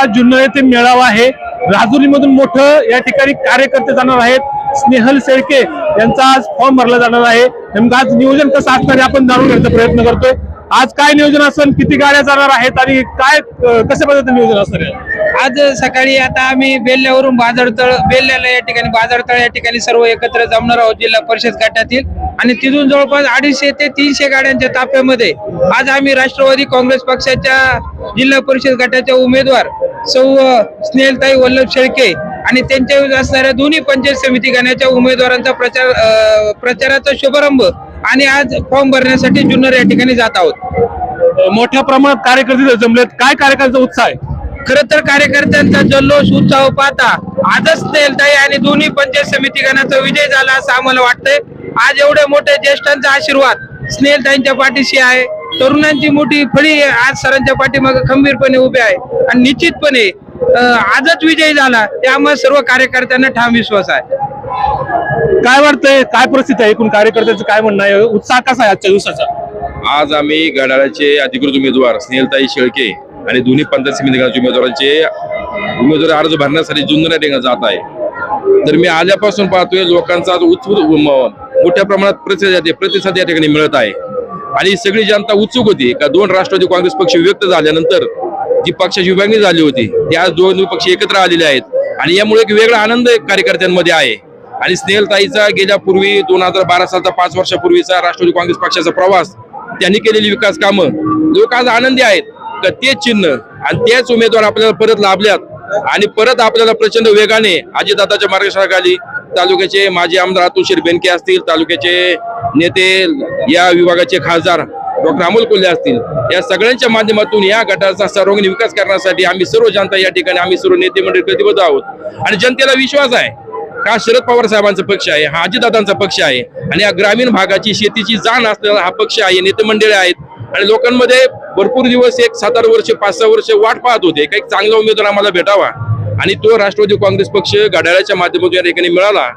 पक्षाचा जुन्नर येथे मेळावा आहे. राजुरीमधून मोठं या ठिकाणी कार्यकर्ते जाणार आहेत. स्नेहल शेळके यांचा आज फॉर्म भरला जाणार आहे. नेमकं आज नियोजन कसं असणार आपण जाणून घेण्याचा प्रयत्न करतोय. आज काय नियोजन असेल किती गाड्या जाणार आहेत? आणि काय कशा पद्धतीने नियोजन असणार आहे? आज सकाळी आता आम्ही बेल्ल्यावरून बाजारतळ बेल्ल्याला या ठिकाणी बाजारतळ या ठिकाणी सर्व एकत्र जमणार आहोत जिल्हा परिषद गटातील. आणि तिथून जवळपास अडीचशे ते तीनशे गाड्यांच्या ताफ्यामध्ये आज आम्ही राष्ट्रवादी काँग्रेस पक्षाच्या जिल्हा परिषद गटाच्या उमेदवार सौ स्नेहलताई वल्लभ शेळके आणि त्यांच्या विरुद्ध असणाऱ्या दोन्ही पंचायत समिती गणाच्या उमेदवारांचा प्रचार प्रचाराचा शुभारंभ आणि आज फॉर्म भरण्यासाठी जुन्नर या ठिकाणी जात आहोत. मोठ्या प्रमाणात कार्यकर्ते जमलेत. काय कार्यकर्त्यांचा उत्साह आहे? खर तर कार्यकर्त्यांचा जल्लोष उत्साह पाहता आजच तेलताई आणि दोन्ही पंचायत समिती गणाचा विजय झाला असं आम्हाला वाटतंय. आज एवढे मोठे ज्येष्ठांचा आशीर्वाद स्नेहलताईंच्या पाठीशी आहे. तरुणांची मोठी फळी आज सरांच्या पाठीमागे खंबीरपणे उभे आहे. आणि निश्चितपणे आजच विजय झाला. त्यामुळे सर्व कार्यकर्त्यांना ठाम विश्वास आहे. काय वाटतंय? काय परिस्थिती आहे? एकूण कार्यकर्त्यांचं काय म्हणणं आहे? उत्साह कसा आहे आजच्या दिवसाचा? आज आम्ही घड्याळाचे अधिकृत उमेदवार स्नेहलताई शेळके आणि दोन्ही पंचायत समिती उमेदवारांचे उमेदवारी अर्ज भरण्यासाठी या ठिकाणी जात आहे. तर मी आल्यापासून पाहतोय लोकांचा म- मोठ्या प्रमाणात प्रतिसाद प्रतिसाद या ठिकाणी मिळत आहे. आणि सगळी जनता उत्सुक होती. का दोन राष्ट्रवादी काँग्रेस पक्ष व्यक्त झाल्यानंतर जी पक्षाची विभागणी झाली होती त्या दोन पक्ष एकत्र आलेले आहेत. आणि यामुळे एक वेगळा आनंद कार्यकर्त्यांमध्ये आहे. आणि स्नेहलताईचा गेल्या पूर्वी दोन हजार बारा सालचा पाच वर्षापूर्वीचा राष्ट्रवादी काँग्रेस पक्षाचा प्रवास त्यांनी केलेली विकास कामं लोक आज आनंदी आहेत. का तेच चिन्ह आणि तेच उमेदवार आपल्याला परत लाभल्यात. आणि परत आपल्याला प्रचंड वेगाने अजितदादाच्या मार्गदर्शनाखाली तालुक्याचे माजी आमदार अतुल बेनके असतील तालुक्याचे नेते या विभागाचे खासदार डॉक्टर अमोल कोल्हे असतील या सगळ्यांच्या माध्यमातून या गटाचा सर्वांगीण विकास करण्यासाठी आम्ही सर्व जनता या ठिकाणी आम्ही सर्व नेते मंडळी प्रतिबद्ध आहोत. आणि जनतेला विश्वास आहे का शरद पवार साहेबांचा पक्ष आहे हा अजितदादांचा पक्ष आहे आणि या ग्रामीण भागाची शेतीची जाण असलेला हा पक्ष आहे नेते मंडळी आहेत. आणि लोकांमध्ये भरपूर दिवस एक सात आठ वर्ष पाच सहा वर्ष वाट पाहत होते काही चांगला उमेदवार आम्हाला भेटावा. आणि तो राष्ट्रवादी काँग्रेस पक्ष घड्याळाच्या माध्यमातून या ठिकाणी मिळाला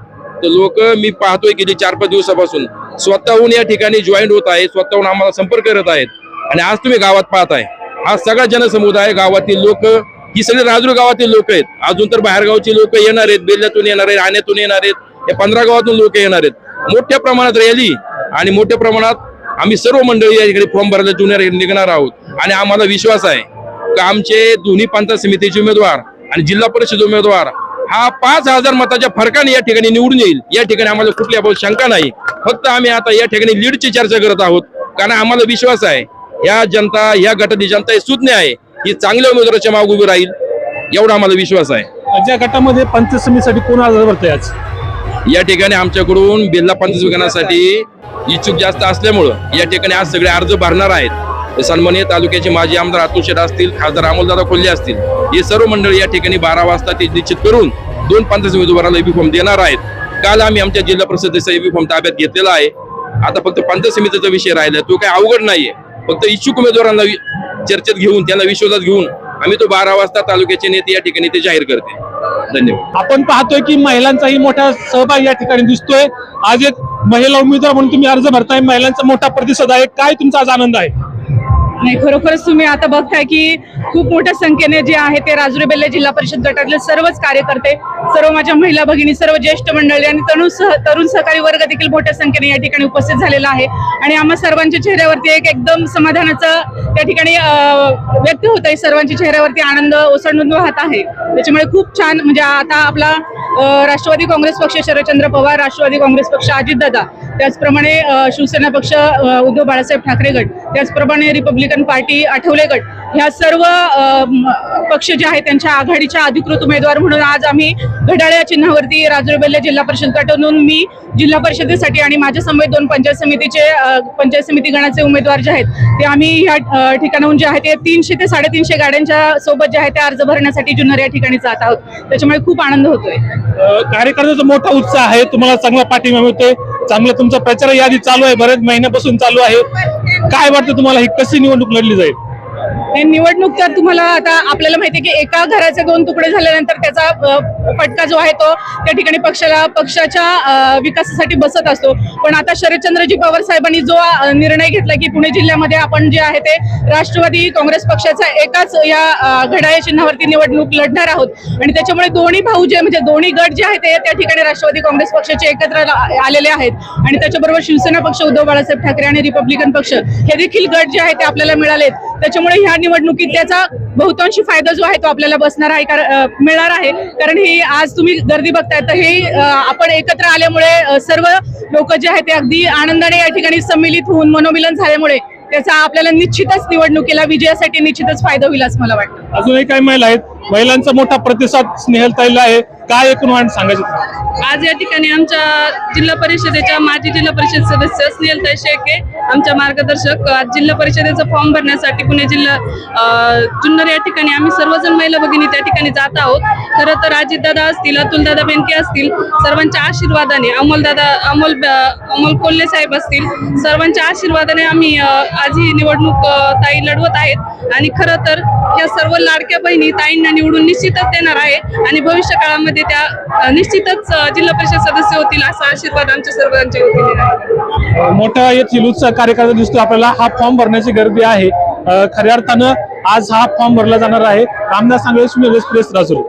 तर लोक मी पाहतोय गेली चार पाच दिवसापासून स्वतःहून या ठिकाणी जॉईंट होत आहेत स्वतःहून आम्हाला संपर्क करत आहेत आणि आज तुम्ही गावात पाहताय हा सगळा जनसमुदाय गावातील लोक ही सगळी राजूर गावातील लोक आहेत. अजून तर बाहेरगावची लोक येणार आहेत बेल्ल्यातून येणार आहेत आण्यातून येणार आहेत या पंधरा गावातून लोक येणार आहेत. मोठ्या प्रमाणात रॅली आणि मोठ्या प्रमाणात आम्ही सर्व मंडळी या ठिकाणी फॉर्म भरायला जुन्या निघणार आहोत. आणि आम्हाला विश्वास आहे का आमचे दोन्ही पंचायत समितीचे उमेदवार आणि जिल्हा परिषद उमेदवार हा पाच हजार मताच्या फरकाने या ठिकाणी निवडून येईल. या ठिकाणी आम्हाला कुठल्या बाबत शंका नाही. फक्त आम्ही आता या ठिकाणी लीडची चर्चा करत आहोत. कारण आम्हाला विश्वास आहे या जनता या गटाची जनता ही सुज्ञ आहे. ही चांगल्या उमेदवाराच्या मागे उभी राहील एवढा आम्हाला विश्वास आहे. ज्या गटामध्ये पंचायत समितीसाठी कोण अर्ज भरतंय आज? या ठिकाणी आमच्याकडून बिर्ला पंचायत इच्छुक जास्त असल्यामुळं या ठिकाणी आज सगळे अर्ज भरणार आहेत. सन्मानिय तालुक्याचे माजी आमदार अतुल असतील खासदार अमोलदादा कोल्हे असतील हे सर्व मंडळी या ठिकाणी बारा वाजता ते निश्चित करून दोन पंचायत उमेदवाराला एबी फॉर्म देणार आहेत. काल आम्ही आमच्या जिल्हा परिषदेचा एबी फॉर्म ताब्यात घेतलेला आहे. आता फक्त पंचायत समितीचा विषय राहिला तो काही अवघड नाहीये. फक्त इच्छुक उमेदवारांना चर्चेत घेऊन त्यांना विश्वासात घेऊन आम्ही तो बारा वाजता तालुक्याचे नेते या ठिकाणी ते जाहीर करते. धन्यवाद. आपण पाहतोय की महिलांचाही मोठा सहभाग या ठिकाणी दिसतोय. आज एक महिला उमेदवार म्हणून तुम्ही अर्ज भरताय. महिलांचा मोठा प्रतिसाद आहे. काय तुमचा आज आनंद आहे? नाही खरोखरच तुम्ही आता बघताय की खूप मोठ्या संख्येने जे आहे ते राजुरी बेल्ले जिल्हा परिषद गटातले सर्वच कार्यकर्ते सर्व माझ्या महिला भगिनी सर्व ज्येष्ठ मंडळी आणि तरुण सह तरुण सहकारी वर्ग देखील मोठ्या संख्येने या ठिकाणी उपस्थित झालेला आहे. आणि आम्हा सर्वांच्या चेहऱ्यावरती एक एकदम समाधानाचं त्या ठिकाणी व्यक्त होत आहे सर्वांच्या चेहऱ्यावरती आनंद ओसंडून वाहत आहे. त्याच्यामुळे खूप छान म्हणजे आता आपला राष्ट्रवादी काँग्रेस पक्ष शरदचंद्र पवार राष्ट्रवादी काँग्रेस पक्ष अजितदादा त्याचप्रमाणे शिवसेना पक्ष उद्धव बाळासाहेब ठाकरे गट त्याचप्रमाणे रिपब्लिकन पार्टी आठवले गट ह्या सर्व पक्ष जे आहे त्यांच्या आघाडीच्या अधिकृत उमेदवार म्हणून आज आम्ही घड्याळ या चिन्हावरती राजुरबेल्ले जिल्हा परिषद गटातून मी जिल्हा परिषदेसाठी आणि माझ्या समवेत दोन पंचायत समितीचे पंचायत समिती गणाचे उमेदवार जे आहेत ते आम्ही या ठिकाणाहून जे आहे ते तीनशे ते साडेतीनशे गाड्यांच्या सोबत जे आहे ते अर्ज भरण्यासाठी जुन्नर या ठिकाणी जात आहोत. त्याच्यामुळे खूप आनंद होतोय. कार्यकर्त्याचा मोठा उत्साह आहे तुम्हाला चांगला पाठिंबा मिळतोय चांगला तुमचा प्रचार यादी चालू आहे बरेच महिन्यापासून चालू आहे. काय वाटतं तुम्हाला ही कशी निवडणूक लढली जाईल? निवडणूक तर तुम्हाला आता आपल्याला माहिती आहे की एका घराचे दोन तुकडे झाल्यानंतर त्याचा फटका जो आहे तो त्या ठिकाणी पक्षाला पक्षाच्या विकासासाठी बसत असतो. पण आता शरदचंद्रजी पवार साहेबांनी जो निर्णय घेतला की पुणे जिल्ह्यामध्ये आपण जे आहे ते राष्ट्रवादी काँग्रेस पक्षाचा एकाच या अ, घड्याळ चिन्हावरती निवडणूक लढणार आहोत. आणि त्याच्यामुळे दोन्ही भाऊ जे म्हणजे दोन्ही गट जे आहेत ते त्या ठिकाणी राष्ट्रवादी काँग्रेस पक्षाचे एकत्र आलेले आहेत. आणि त्याच्याबरोबर शिवसेना पक्ष उद्धव बाळासाहेब ठाकरे आणि रिपब्लिकन पक्ष हे देखील गट जे आहेत ते आपल्याला मिळालेत. त्याच्यामुळे ह्या निवडणुकीत त्याचा बहुतांशी फायदा जो आहे तो आपल्याला बसणार आहे कार- मिळणार आहे. कारण ही आज तुम्ही गर्दी बघताय तर हे आपण एकत्र आल्यामुळे सर्व लोक जे आहेत ते अगदी आनंदाने या ठिकाणी सम्मिलित होऊन मनोमिलन झाल्यामुळे त्याचा आपल्याला निश्चितच निवडणुकीला विजयासाठी निश्चितच फायदा होईल असं मला वाटतं. अजूनही काही महिला आहेत? महिलांचा मोठा प्रतिसाद स्नेहलताईला आहे. काय एकूण वाण सांगायचं? आज या ठिकाणी आमच्या जिल्हा परिषदेच्या माजी जिल्हा परिषद सदस्य स्नेहलताई शेळके आमच्या मार्गदर्शक आज जिल्हा परिषदेचा फॉर्म भरण्यासाठी पुणे जिल्हा अ, जुन्नर या ठिकाणी आम्ही सर्वजण महिला भगिनी त्या ठिकाणी जात आहोत. खरं तर अजितदादा असतील अतुलदादा बेनके असतील सर्वांच्या आशीर्वादाने अमोलदादा अमोल अमोल कोल्हे साहेब असतील सर्वांच्या आशीर्वादाने आम्ही अ, आज ही निवडणूक अ, ताई लढवत आहेत. आणि खरं तर या सर्व लाडक्या बहिणी ताईंना निवडून निश्चितच देणार आहे. आणि भविष्य काळामध्ये त्या निश्चितच जिल्हा परिषद सदस्य होतील असा आशीर्वाद आमच्या सर्वांच्या वतीने मोठा येथील उत्साह कार्यकर्ता दिसतो आपल्याला हा फॉर्म भरण्याची गर्दी आहे. खऱ्या अर्थानं आज हा फॉर्म भरला जाणार आहे. रामदास सांगळे सुनील एक्सप्रेस राजूर